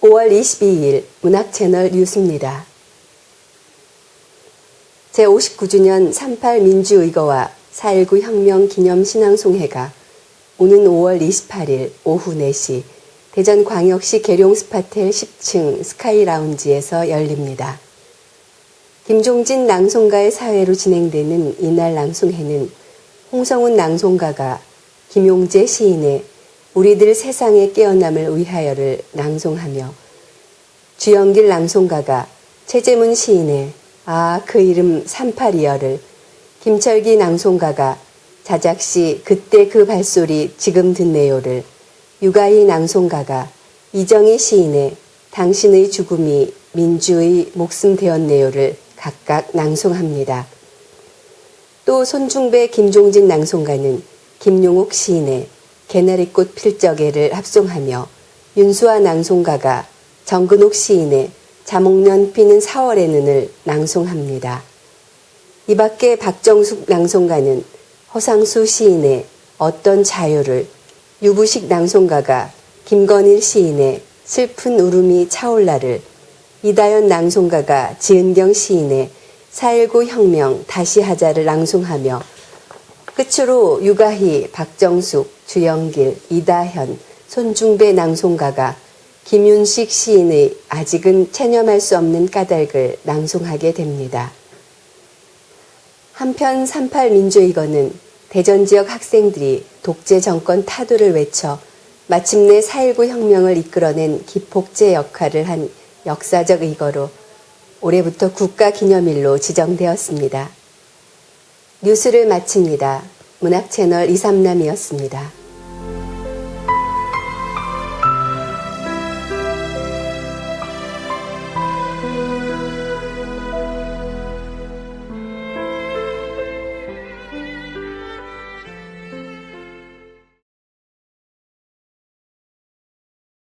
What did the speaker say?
5월 22일 문학채널 뉴스입니다. 제59주년 38 민주의거와 4.19 혁명 기념 신앙송회가 오는 5월 28일 오후 4시 대전광역시 계룡스파텔 10층 스카이 라운지에서 열립니다. 김종진 낭송가의 사회로 진행되는 이날 낭송회는 홍성훈 낭송가가 김용재 시인의 우리들 세상의 깨어남을 위하여를 낭송하며 주영길 낭송가가 최재문 시인의 아 그 이름 38이여를 김철기 낭송가가 자작시 그때 그 발소리 지금 듣네요를 유가희 낭송가가 이정희 시인의 당신의 죽음이 민주의 목숨 되었네요를 각각 낭송합니다. 또 손중배 김종진 낭송가는 김용옥 시인의 개나리꽃 필적에를 합송하며 윤수아 낭송가가 정근옥 시인의 자목련 피는 4월의 눈을 낭송합니다. 이 밖에 박정숙 낭송가는 허상수 시인의 어떤 자유를 유부식 낭송가가 김건일 시인의 슬픈 울음이 차올라를 이다연 낭송가가 지은경 시인의 4.19 혁명 다시 하자를 낭송하며 끝으로 유가희, 박정숙, 주영길, 이다현, 손중배 낭송가가 김윤식 시인의 아직은 체념할 수 없는 까닭을 낭송하게 됩니다. 한편 38 민주의거는 대전 지역 학생들이 독재 정권 타도를 외쳐 마침내 4.19 혁명을 이끌어낸 기폭제 역할을 한 역사적 의거로 올해부터 국가 기념일로 지정되었습니다. 뉴스를 마칩니다. 문학 채널 이삼남이었습니다.